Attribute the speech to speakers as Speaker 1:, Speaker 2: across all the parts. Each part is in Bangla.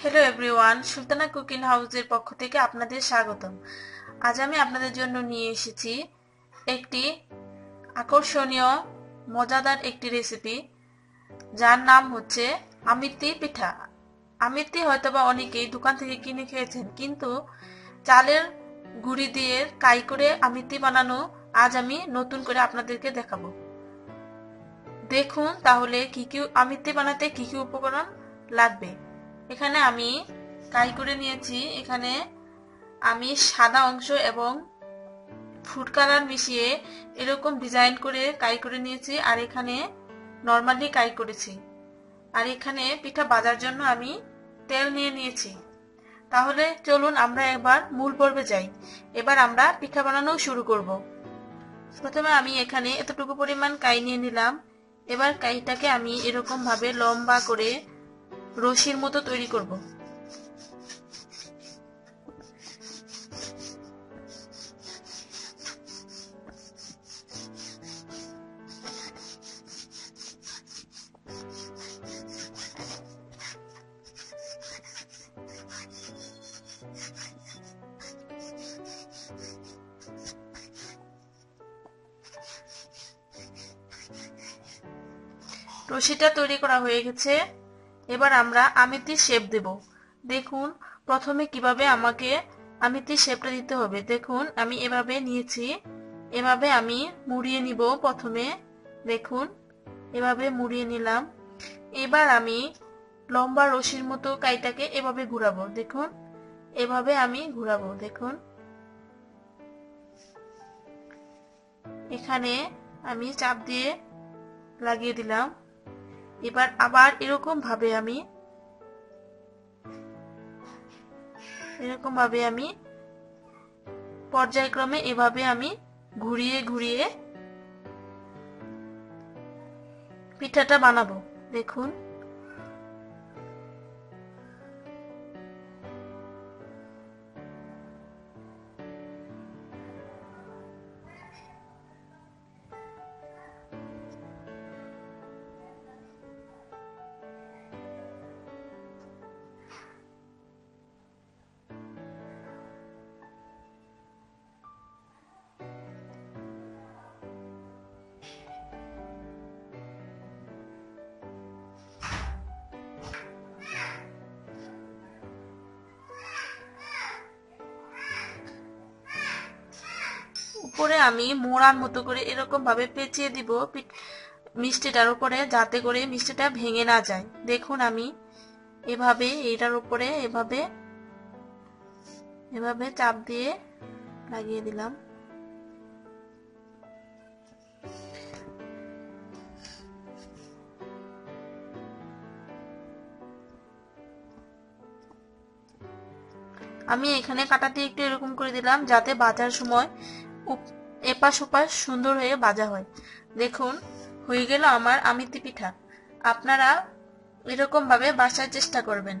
Speaker 1: হ্যালো এভরিওয়ান সুলতানা কুকিং হাউসের পক্ষ থেকে আপনাদের স্বাগতম। আজ আমি আপনাদের জন্য নিয়ে এসেছি একটি আকর্ষণীয়, মজাদার একটি রেসিপি যার নাম হচ্ছে আমিত্তি পিঠা। আমিত্তি হয়তোবা অনেকেই দোকান থেকে কিনে খেয়েছেন, কিন্তু চালের গুঁড়ি দিয়ে কাই করে আমিত্তি বানানো আজ আমি নতুন করে আপনাদেরকে দেখাবো। দেখুন তাহলে কি কি আমিত্তি বানাতে কি কি উপকরণ লাগবে। এখানে আমি কাই করে নিয়েছি। এখানে আমি সাদা অংশ এবং ফুড কালার মিশিয়ে এরকম ডিজাইন করে কাই করে নিয়েছি আর এখানে নর্মালি কাই করেছি। আর এখানে পিঠা বাজার জন্য আমি তেল নিয়ে নিয়েছি। তাহলে চলুন আমরা এবার মূল পর্বে যাই। এবার আমরা পিঠা বানানো শুরু করব। প্রথমে আমি এখানে এতটুকু পরিমাণ কাই নিয়ে নিলাম। এবার কাইটাকে আমি এরকম ভাবে লম্বা করে রশির মতো তৈরি করব। রশিটা তৈরি করা হয়ে গেছে। এবার আমরা আমিতির শেপ দেব। দেখুন, প্রথমে কীভাবে আমাকে আমিতির শেপটা দিতে হবে। দেখুন, আমি এভাবে নিয়েছি। এভাবে আমি মুড়িয়ে নিব প্রথমে। দেখুন, এভাবে মুড়িয়ে নিলাম। এবার আমি লম্বা রশির মতো কাইটাকে এভাবে ঘুরাবো। দেখুন, এভাবে আমি ঘুরাবো। দেখুন, এখানে আমি চাপ দিয়ে লাগিয়ে দিলাম। এবার আবার এরকম ভাবে আমি, এরকম ভাবে আমি পর্যায়ক্রমে এভাবে আমি ঘুরিয়ে ঘুরিয়ে পিঠাটা বানাবো। দেখুন। উপরে আমি মোড়ার মতো করে এরকম ভাবে পেঁচিয়ে দিব মিষ্টিটার উপরে, যাতে করে মিষ্টিটা ভেঙে না যায়। দেখুন আমি এভাবে এটার উপরে এভাবে এভাবে চাপ দিয়ে লাগিয়ে দিলাম। আমি এখানে কাটাতে একটু এরকম করে দিলাম, যাতে বাজার সময় এপাশ ওপাশ সুন্দর হয়ে বাজা হয়। দেখুন, হয়ে গেল আমার আমিতি পিঠা। আপনারা এরকম ভাবে বাসার চেষ্টা করবেন।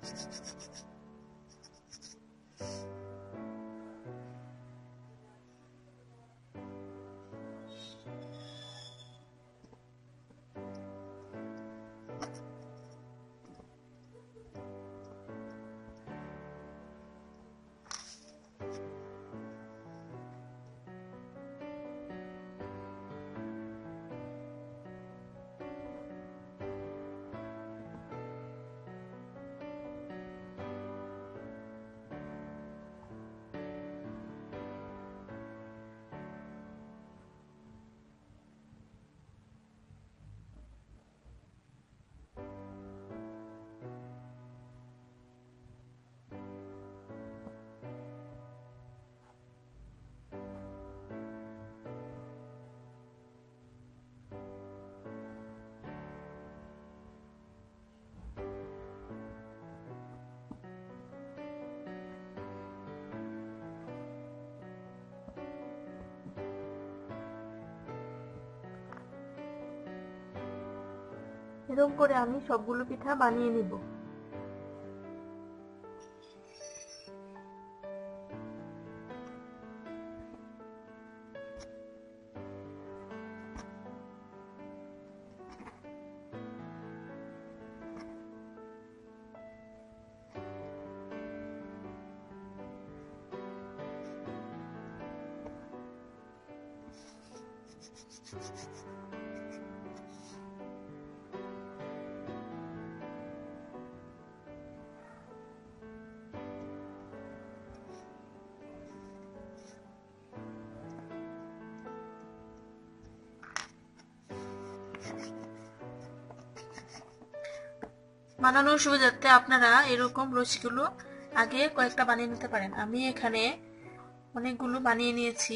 Speaker 1: এরকম করে আমি সবগুলো পিঠা বানিয়ে নিব। বানানোর সুবিধার্থে আপনারা এরকম রসিগুলো আগে কয়েকটা বানিয়ে নিতে পারেন। আমি এখানে অনেকগুলো বানিয়ে নিয়েছি।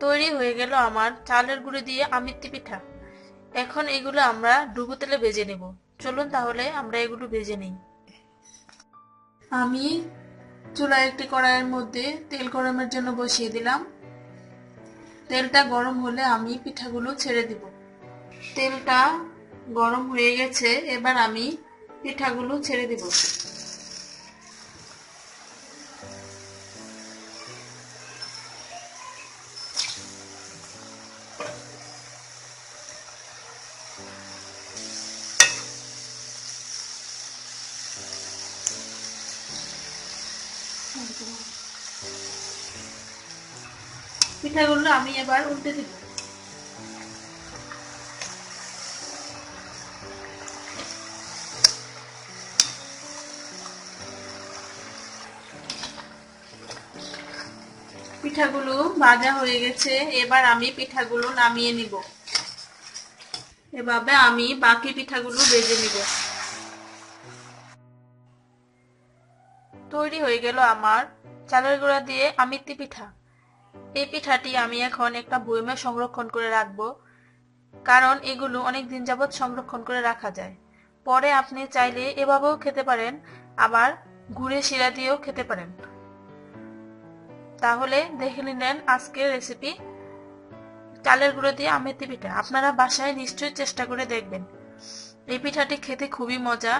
Speaker 1: তৈরি হয়ে গেল আমার চালের গুঁড়ি দিয়ে আমিত্তি পিঠা। এখন এগুলো আমরা ডুবো তেলে ভেজে নেব। চলুন তাহলে আমরা এগুলো ভেজে নিই। আমি চুলায় একটি কড়াইয়ের মধ্যে তেল গরমের জন্য বসিয়ে দিলাম। তেলটা গরম হলে আমি পিঠাগুলো ছেড়ে দিব। তেলটা গরম হয়ে গেছে, এবার আমি পিঠাগুলো ছেড়ে দিব। পিঠাগুলো আমি এবার উল্টে দিব। পিঠাগুলো ভাজা হয়ে গেছে, এবার আমি পিঠাগুলো নামিয়ে নিব। এভাবে আমি বাকি পিঠাগুলো ভেজে নিব। তৈরি হয়ে গেল আমার চালের গুঁড়া দিয়ে আমিত্তি পিঠা। এই পিঠাটি আমি এখন একটা বয়মে সংরক্ষণ করে রাখব, কারণ এগুলো অনেক দিন যাবৎ সংরক্ষণ করে রাখা যায়। পরে আপনি চাইলে এভাবেও খেতে পারেন, আবার গুড়ে শিরা দিয়েও খেতে পারেন। তাহলে দেখে নিলেন আজকের রেসিপি চালের গুঁড়ো দিয়ে আমেতি পিঠা আপনারা বাসায় নিশ্চয়ই চেষ্টা করে দেখবেন। এই পিঠাটি খেতে খুবই মজা।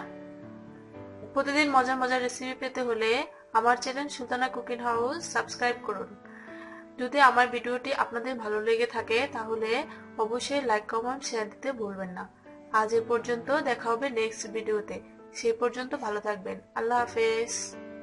Speaker 1: প্রতিদিন মজার মজার রেসিপি পেতে হলে আমার channel Sultana cooking house subscribe করুন। যদি আমার ভিডিওটি আপনাদের ভালো লেগে থাকে, তাহলে অবশ্যই লাইক কমেন্ট শেয়ার দিতে ভুলবেন না। আজ এ পর্যন্ত দেখা হবে নেক্সট ভিডিওতে সেই পর্যন্ত ভালো থাকবেন। আল্লাহ হাফেজ।